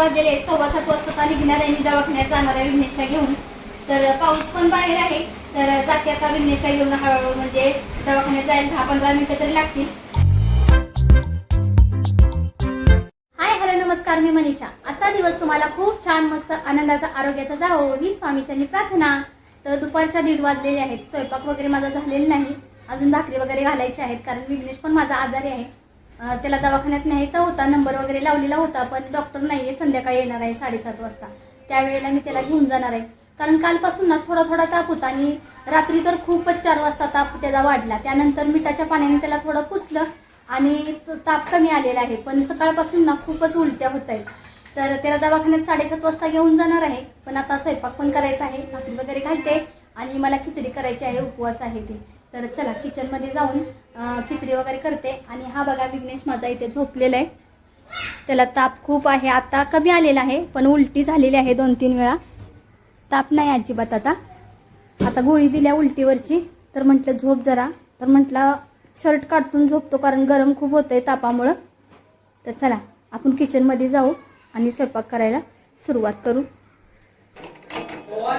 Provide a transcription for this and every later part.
वाजलेले सव्वा सात वाजता आता निघणार आहे मी दवाखान्यात जाणार आहे विघ्नेशला घेऊन. तर पाऊस पण बाहेर आहे. तर जाते आता विघ्नेशला घेऊन हळूहळू म्हणजे दवाखान्यात जायला दहा पंधरा मिनिटं तरी लागतील. हाय हॅलो नमस्कार मी मनीषा. आजचा दिवस तुम्हाला खूप छान मस्त आनंदाचा आरोग्याचा जावो ही स्वामीच्यांनी प्रार्थना. तर दुपारच्या दीड वाजलेले आहेत. स्वयंपाक वगैरे माझा झालेला नाही. अजून भाकरी वगैरे घालायची आहेत कारण विघ्नेश पण माझा आजारी आहे. त्याला दवाखान्यात न्यायचा होता नंबर वगैरे लावलेला होता पण डॉक्टर नाही आहे संध्याकाळी येणार आहे साडेसात वाजता. त्यावेळेला मी त्याला घेऊन जाणार आहे. कारण कालपासून ना थोडा थोडा ताप होता आणि रात्री तर खूपच चार वाजता ताप त्याचा वाढला. त्यानंतर मिठाच्या पाण्याने त्याला थोडं पुसलं आणि ताप कमी आलेला आहे. पण सकाळपासून ना खूपच उलट्या होत आहेत. तर त्याला दवाखान्यात साडेसात वाजता घेऊन जाणार आहे. पण आता स्वयंपाक पण करायचा आहे भाकरी वगैरे घालते आणि मला खिचडी करायची आहे उपवास आहे ते. तर चला किचनमध्ये जाऊन खिचडी वगैरे करते. आणि हा बघा विघ्नेश माझा इथे झोपलेला आहे. त्याला ताप खूप आहे. आता कमी आलेला आहे पण उलटी झालेली आहे दोन तीन वेळा. ताप नाही अजिबात आता. आता गोळी दिल्या उलटीवरची. तर म्हटलं झोप जरा. तर म्हटलं शर्ट काढतून झोपतो कारण गरम खूप होतं आहे तापामुळं. तर चला आपण किचनमध्ये जाऊ आणि स्वयंपाक करायला सुरुवात करू.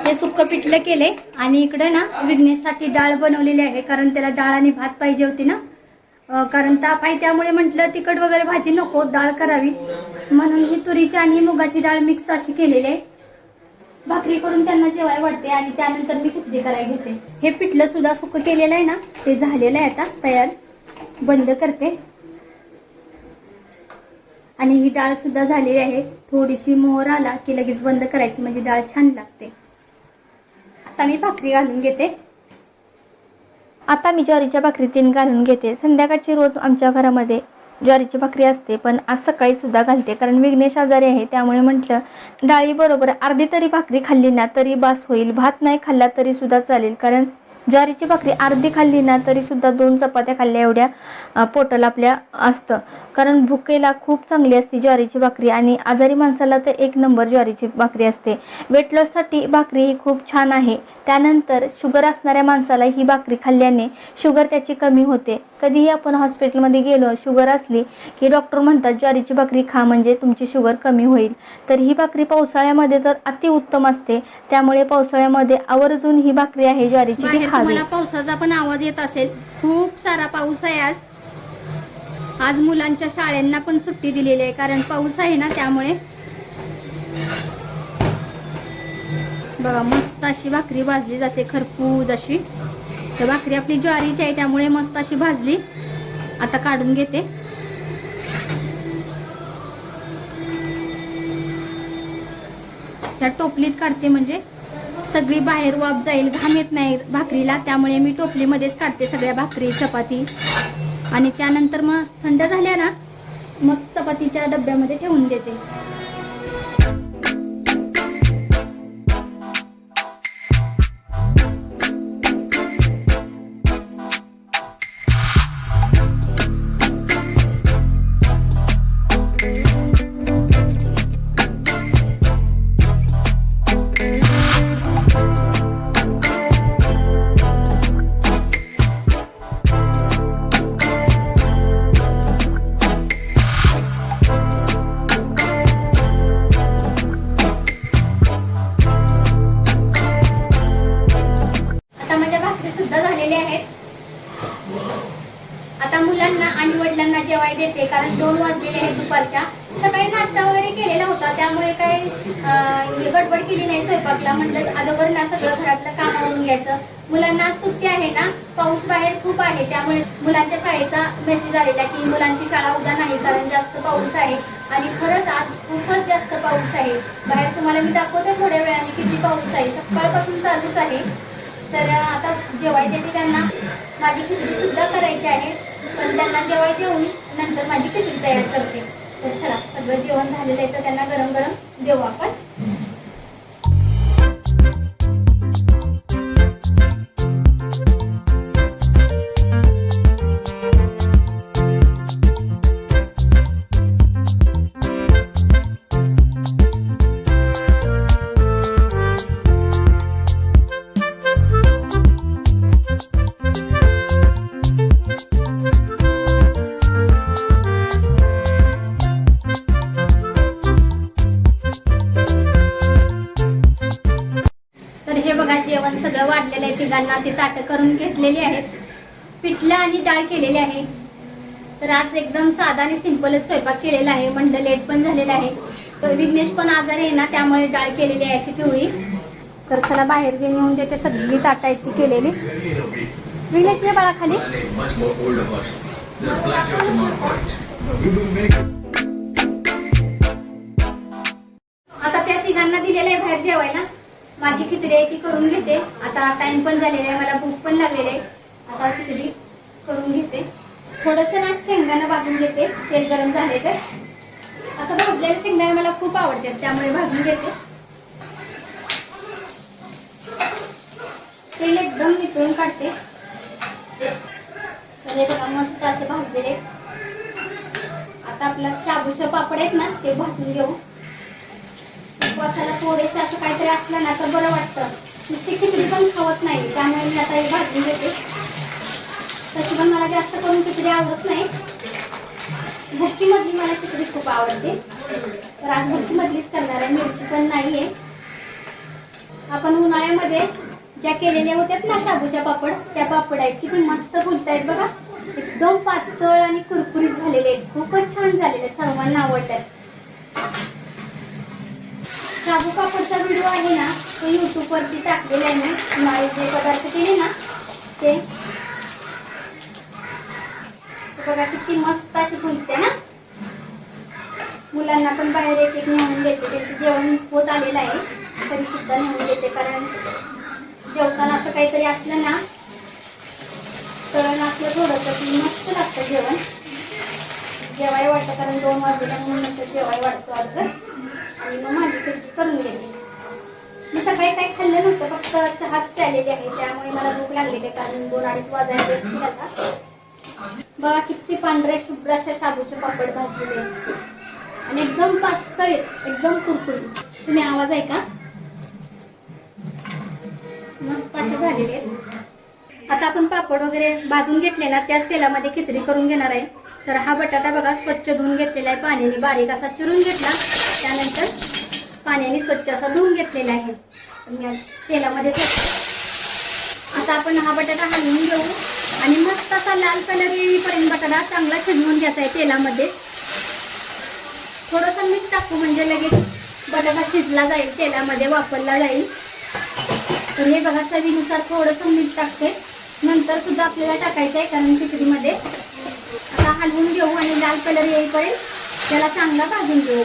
हे सुक्क पिठलं केले आणि इकडे ना विघ्नेशसाठी डाळ बनवलेली आहे कारण त्याला डाळ आणि भात पाहिजे होती ना. कारण ताप आहे त्यामुळे म्हटलं तिखट वगैरे भाजी नको डाळ करावी. म्हणून ही तुरीची आणि मुगाची डाळ मिक्स अशी केलेली आहे. भाकरी करून त्यांना जेवाय वाटते आणि त्यानंतर मी खिचडी करायला घेते. हे पिठलं सुद्धा सुक्क केलेलं आहे ना ते झालेलं आहे आता तयार बंद करते. आणि ही डाळ सुद्धा झालेली आहे. थोडीशी मोहर आला की लगेच बंद करायची म्हणजे डाळ छान लागते. आता मी भाकरी घालून घेते. आता मी ज्वारीच्या भाकरी तीन घालून घेते. संध्याकाळची रोज आमच्या घरामध्ये ज्वारीची भाकरी असते पण आज सकाळी सुद्धा घालते. कारण विघ्नेश आजारी आहे त्यामुळे म्हटलं डाळीबरोबर अर्धी तरी भाकरी खाल्ली ना तरी बास होईल. भात नाही खाल्ला तरी सुद्धा चालेल. कारण ज्वारीची भाकरी अर्धी खाल्ली ना तरी सुद्धा दोन चपात्या खाल्ल्या एवढ्या पोटल पोटाला आपल्या असतं. कारण भुकेला खूप चांगली असते ज्वारीची भाकरी आणि आजारी माणसाला तर एक नंबर ज्वारीची भाकरी असते. वेट लॉससाठी भाकरी ही खूप छान आहे. त्यानंतर शुगर असणाऱ्या माणसाला ही भाकरी खाल्ल्याने शुगर त्याची कमी होते. कधीही आपण हॉस्पिटलमध्ये गेलो शुगर असली की डॉक्टर म्हणतात ज्वारीची भाकरी खा म्हणजे तुमची शुगर कमी होईल. तर ही भाकरी पावसाळ्यामध्ये तर अतिउत्तम असते. त्यामुळे पावसाळ्यामध्ये आवर्जून ही भाकरी आहे ज्वारीची ती खावी. तुम्हाला पावसाचा पण आवाज येत असेल. खूप सारा पाऊस आहे आज. आज मुलांच्या शाळांना पण सुट्टी दिलेली आहे कारण पाऊस आहे ना त्यामुळे. बघा मस्त अशी भाकरी भाजली जाते खरपूज अशी. तर भाकरी आपली ज्वारीची आहे त्यामुळे मस्त अशी भाजली. आता काढून घेते. त्या टोपलीत काढते म्हणजे सगळी बाहेर वाफ जाईल घाम येत नाही भाकरीला त्यामुळे मी टोपलीमध्येच काढते सगळ्या भाकरी चपाती. आणि त्यानंतर मग थंड झाल्या ना मग चपातीच्या डब्यामध्ये ठेवून देते. जेवाय देते कारण दोन वाजलेले आहेत दुपारच्या. सकाळी नाश्ता वगैरे केलेला होता त्यामुळे काही गडबड केली नाही स्वयंपाकला. म्हटलं अगोदर ना सगळं घरातलं काम आवरून घ्यायचं. मुलांना आज सुट्टी आहे ना पाऊस बाहेर खूप आहे त्यामुळे मुलांच्या शाळेचा मेसेज आलेला की मुलांची शाळा उद्या नाही कारण जास्त पाऊस आहे. आणि खरंच आज खूपच जास्त पाऊस आहे. बाहेर तुम्हाला मी दाखवते थोड्या वेळाने किती पाऊस आहे. सकाळपासून चालूच आहे. तर आता जेवायचे त्यांना. माझी खिचडी सुद्धा करायची आहे. पण त्यांना जेवाय देऊन नंतर माझी खिचडी तयार करते. तर चला सगळं जेवण झालेलं आहे तर त्यांना गरम गरम देऊ आपण. वाढलेलं तिघांना ते ताटं करून घेतलेली आहेत. पिठलं आणि डाळ केलेली आहे. तर आज एकदम साधा आणि सिंपलच स्वयंपाक केलेला आहे. म्हणलं लेट पण झालेला आहे. तर विघ्नेश पण आजारी आहे ना त्यामुळे डाळ केलेली आहे अशी पिवळी. तर चला बाहेर घेऊन येऊन देते सगळी ताटा आहेत ती केलेली. विघ्नेश बाळाखाली. बाळा खाली आता त्या तिघांना दिलेलं आहे बाहेर जेवायला. माझी खिचडी आहे ती करून घेते. आता टाइम पण झालेला आहे मला भूक पण लागलेली आहे. आता खिचडी करून घेते. थोडस ना शेंगदाणा भाजून घेते. तेल गरम झाले तर. असं भाजलेले शेंगदाणे मला खूप आवडतात त्यामुळे भाजून घेते. तेल एकदम नितळून काढते. सगळे बघा मस्त असे भाजलेले. आता आपला शाबूचे पापड आहेत ना ते भाजून घेऊ. उपवासाला थोडेसे असं काहीतरी असलं ना तर बरं वाटतं. नुसती खिचडी पण खावत नाही. त्यामुळे मी आता हे भाजून घेते. तशी पण मला जास्त करून खिचडी आवडत नाही. भक्तीमधली मला खिचडी खूप आवडते. तर आज भक्तीमधलीच करणार आहे. मिरची पण नाही आहे आपण उन्हाळ्यामध्ये ज्या केलेल्या होत्यात ना शाबूच्या पापड त्या पापड आहेत. किती मस्त फुलतायत बघा. एकदम पातळ आणि कुरकुरीत झालेले आहेत. खूपच छान झालेले सर्वांना आवडतात शाबू पापडचा व्हिडिओ आहे ना तो यूट्यूबवरती टाकलेला आहे ना उन्हाळी जे पदार्थ केले ना ते. बघा किती मस्त अशी फुलते ना. मुलांना पण बाहेर एक एक नेऊन देते त्यांचं जेवण होत आलेलं आहे तरी सुद्धा नेऊन देते कारण जेवताना असं काहीतरी असलं ना तळण असलं थोडंसं की मस्त लागतं जेवण. जेवाय वाटतं कारण दोन वाजता म्हणून नंतर जेवाय वाटतो अर्ध. आणि मग माझी करून घेते मी सकाळी काही खाल्लं नव्हतं फक्त चहाच प्यालेली आहे त्यामुळे मला भूक लागलेली आहे कारण दोन अडीच वाजायला असतील आता बघा किती पांढरे शुभ्र अशा शाबूचे पापड भाजलेले आहेत. आणि एकदम पातळ एकदम कुरकुरीत. तुम्ही आवाज आहे का मस्त असे झालेले आहेत. आता आपण पापड वगैरे भाजून घेतले ना त्याच तेलामध्ये खिचडी करून घेणार आहे. तर हा बटाटा बघा स्वच्छ धुवून घेतलेला आहे पाण्याने बारीक असा चिरून घेतला. त्यानंतर पाण्याने स्वच्छ असा धुवून घेतलेला आहे. मी तेलामध्ये स्वच्छ आता आपण हा बटाटा हलवून घेऊ. आणि मस्त असा लाल कलर येईपर्यंत बटाटा चांगला शिजवून घ्यायचा आहे तेलामध्ये. थोडंसं मीठ टाकू म्हणजे लगेच बटाटा शिजला जाईल तेलामध्ये वापरला जाईल. तर हे बघा चवीनुसार थोडंसं मीठ टाकते. नंतर सुद्धा आपल्याला टाकायचं आहे कारण खिचडीमध्ये. आता हलवून घेऊ आणि लाल कलर येईपर्यंत त्याला चांगला भाजून घेऊ.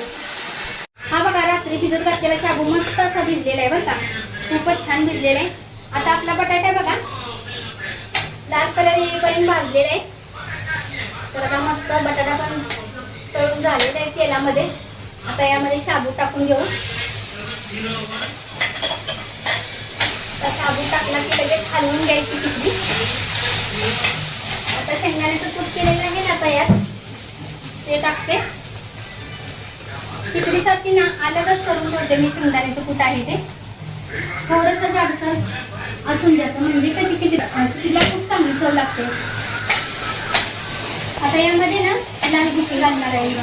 रात्री भिजत घातलेला शाबू मस्त असा भिजलेला आहे बरं का. खूपच छान भिजलेला आहे. आता आपला बटाटा बघा. लाल कलर येईपर्यंत भाजलेला आहे. तर आता मस्त बटाटा पण तळून झालेला आहे तेलामध्ये. आता यामध्ये शाबू टाकून घेऊ. शाबू टाकला की लगेच हलवून घ्यायची खिचडी आता शेंगदाण्याचं तूप केलेलं आहे ना तयार ते टाकते. खिचडीसाठी ना अलगच करून ठेवते मी शेंगदाण्याचं कुठं आहे ते. थोडंसं जाडसर असून द्यायचं म्हणजे कधी खिचडी तिला खूप चांगली चव लागते. आता यामध्ये ना लाल भुकी घालणार आहे.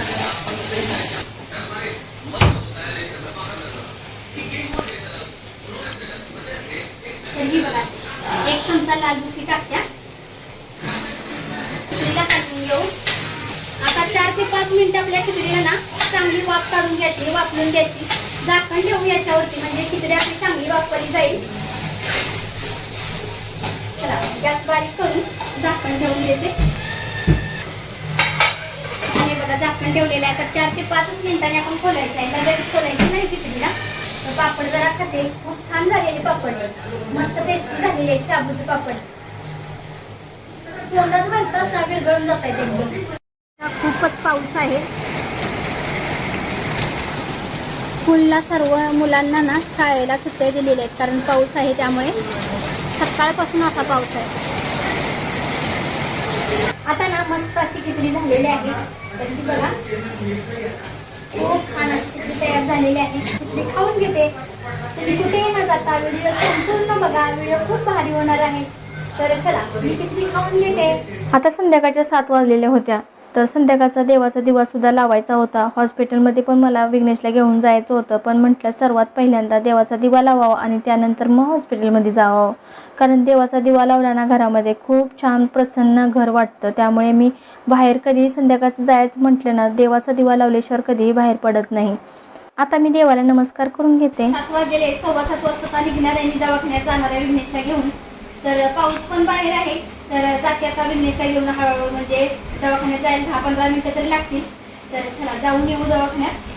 तर ही बघा एक चमचा लाल भुकी टाकत्या तिला टाकून घेऊ. आता चार ते पाच मिनिटं आपल्या खिचडीला ना चांगली वाफ काढून घ्यायची वापरून घ्यायची. झाकण ठेवू याच्यावरती म्हणजे खिचडी आपली चांगली वापरली जाईल. चला गॅस बारीक करून झाकण ठेवून देते हे बघा झाकण ठेवलेलं आहे. तर चार ते पाचच मिनिटांनी आपण खोलायचं आहे. लगेच खोलायचं नाही खिचडीला तर पापड जरा खाते खूप छान झालेले पापड. मस्त टेस्टी झालेले आहेत साबूचे पापड. तोंडात घालतं असा विरघळून जात आहे खूपच पाऊस आहे. स्कूलला सर्व मुलांना ना शाळेला सुट्ट्या दिलेल्या आहेत. कारण पाऊस आहे त्यामुळे सकाळपासून असा पाऊस आहे. आता ना मस्त अशी खिचडी झालेली आहे. तर ती बघा खूप छान अशी खिचडी तयार झालेली आहे. खिचडी खाऊन घेते. तुम्ही कुठेही न जाता व्हिडिओ संपूर्ण बघा. व्हिडिओ खूप भारी होणार आहे. तर चला मी खिचडी खाऊन घेते. आता संध्याकाळच्या सात वाजलेल्या होत्या. तर संध्याकाळचा देवाचा दिवासुद्धा लावायचा होता. हॉस्पिटलमध्ये पण मला विघ्नेशला घेऊन जायचं होतं पण म्हटलं सर्वात पहिल्यांदा देवाचा दिवा लावावा आणि त्यानंतर मग हॉस्पिटलमध्ये जावं. कारण देवाचा दिवा लावला ना घरामध्ये खूप छान प्रसन्न घर वाटतं. त्यामुळे मी बाहेर कधी संध्याकाळचं जायचं म्हटलं ना देवाचा दिवा लावल्याशिवाय कधीही बाहेर पडत नाही. आता मी देवाला नमस्कार करून घेते. सात वाजलेले सव्वा सात वाजता निघणार आहे. मी दवाखान्यात जाणार आहे विघ्नेशला घेऊन. तर पाऊस पण बाहेर आहे. तर जाते आता विघ्नेशला घेऊन हळूहळू म्हणजे दवाखान्यात जायला दहा पंधरा मिनिटं तरी लागतील. तर चला जाऊन येऊ दवाखान्यात.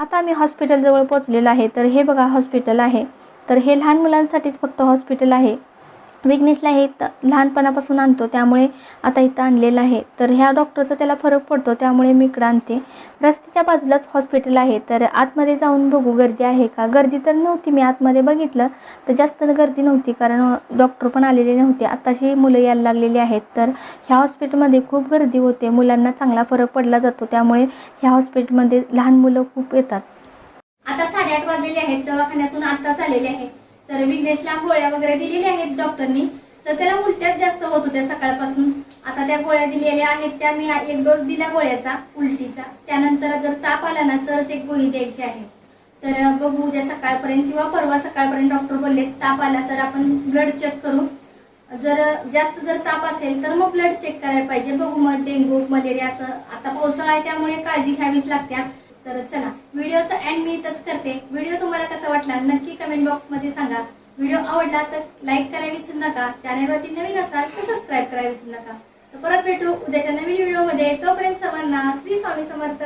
आता आम्ही हॉस्पिटलजवळ पोहोचलेलो आहे. तर हे बघा हॉस्पिटल आहे. तर हे लहान मुलांसाठीच फक्त हॉस्पिटल आहे. विघ्नेशला हे लहानपणापासून आणतो त्यामुळे आता इथं आणलेलं आहे. तर ह्या डॉक्टरचा त्याला फरक पडतो त्यामुळे मी इकडं आणते. रस्त्याच्या बाजूलाच हॉस्पिटल आहे. तर आतमध्ये जाऊन बघू गर्दी आहे का? गर्दी तर नव्हती मी आतमध्ये बघितलं. तर जास्त गर्दी नव्हती कारण डॉक्टर पण आलेले नव्हते. आताशी मुलं यायला लागलेली आहेत. तर ह्या हॉस्पिटलमध्ये खूप गर्दी होते. मुलांना चांगला फरक पडला जातो. त्यामुळे ह्या हॉस्पिटलमध्ये लहान मुलं खूप येतात. आता साडेआठ वाजलेले आहेत दवाखान्यातून आत्ताच आलेले आहे. तर विघ्नेशला गोळ्या वगैरे दिलेल्या आहेत डॉक्टरनी. तर त्याला उलट्याच जास्त होत होत्या सकाळपासून. आता त्या गोळ्या दिलेल्या आहेत त्या मी एक डोस दिला गोळ्याचा उलटीचा. त्यानंतर जर ताप आला ना तरच एक गोळी द्यायची आहे. तर बघू उद्या सकाळपर्यंत किंवा परवा सकाळपर्यंत डॉक्टर बोलले ताप आला तर आपण ब्लड चेक करू. जर जास्त जर ताप असेल तर मग ब्लड चेक करायला पाहिजे. बघू मग डेंग्यू मलेरिया असं. आता पावसाळा आहे त्यामुळे काळजी घ्यावीच लागत्या तर चला व्हिडिओचा एंड मी इथंच करते. व्हिडिओ तुम्हाला कसा वाटला नक्की कमेंट बॉक्समध्ये सांगा. व्हिडिओ आवडला तर लाईक करायला विसरू नका. चॅनलवरती नवीन असाल तर सबस्क्राईब करायला विसरू नका. तर परत भेटू उद्याच्या नवीन व्हिडिओमध्ये. तोपर्यंत सर्वांना श्री स्वामी समर्थ.